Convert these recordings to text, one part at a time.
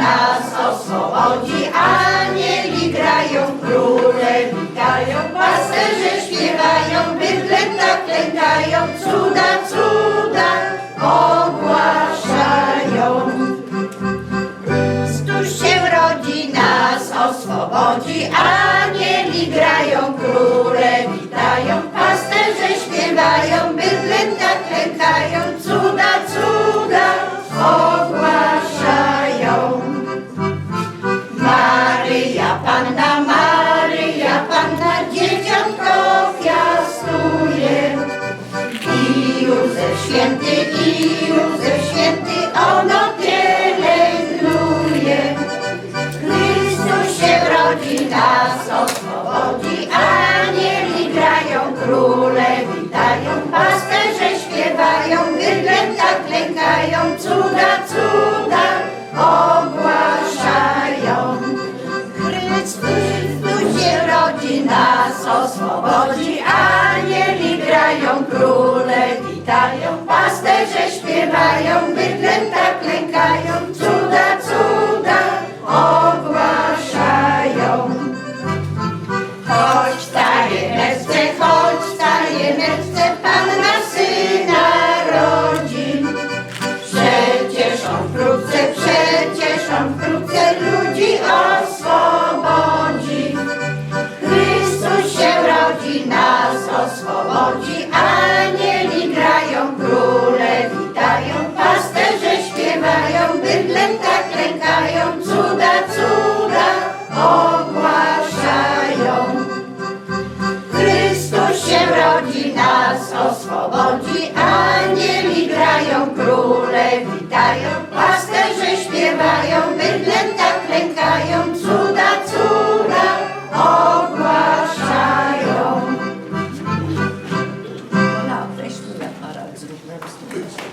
nas oswobodzi, anieli grają, Święty, i Józef Święty, ono pielęgnuje. Chrystus się rodzi, nas oswobodzi, anieli grają, króle witają, pasterze śpiewają, bydlęta klękają, cuda, cuda ogłaszają. Chrystus się rodzi, nas oswobodzi, anieli grają, króle witają, pasterze śpiewają, bydlęta klękają, cuda, cuda зробляв.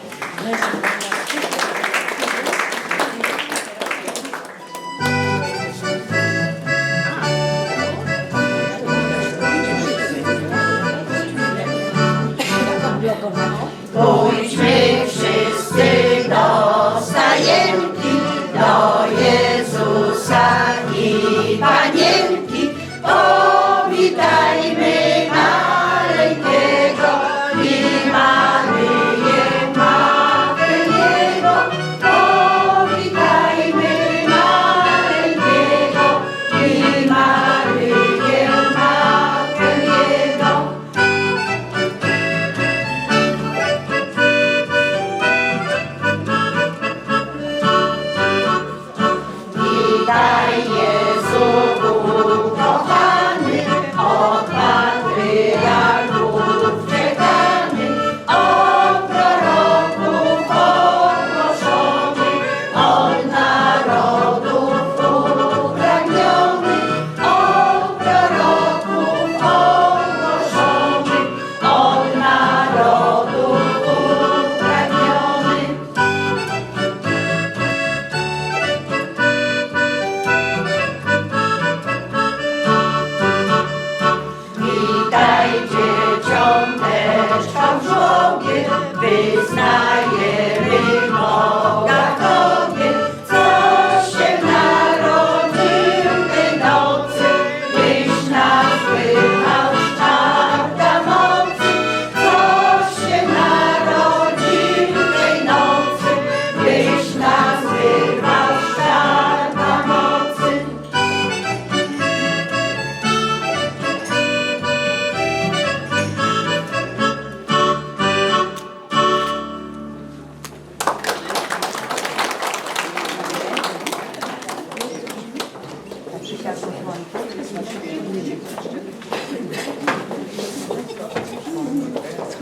Krishna.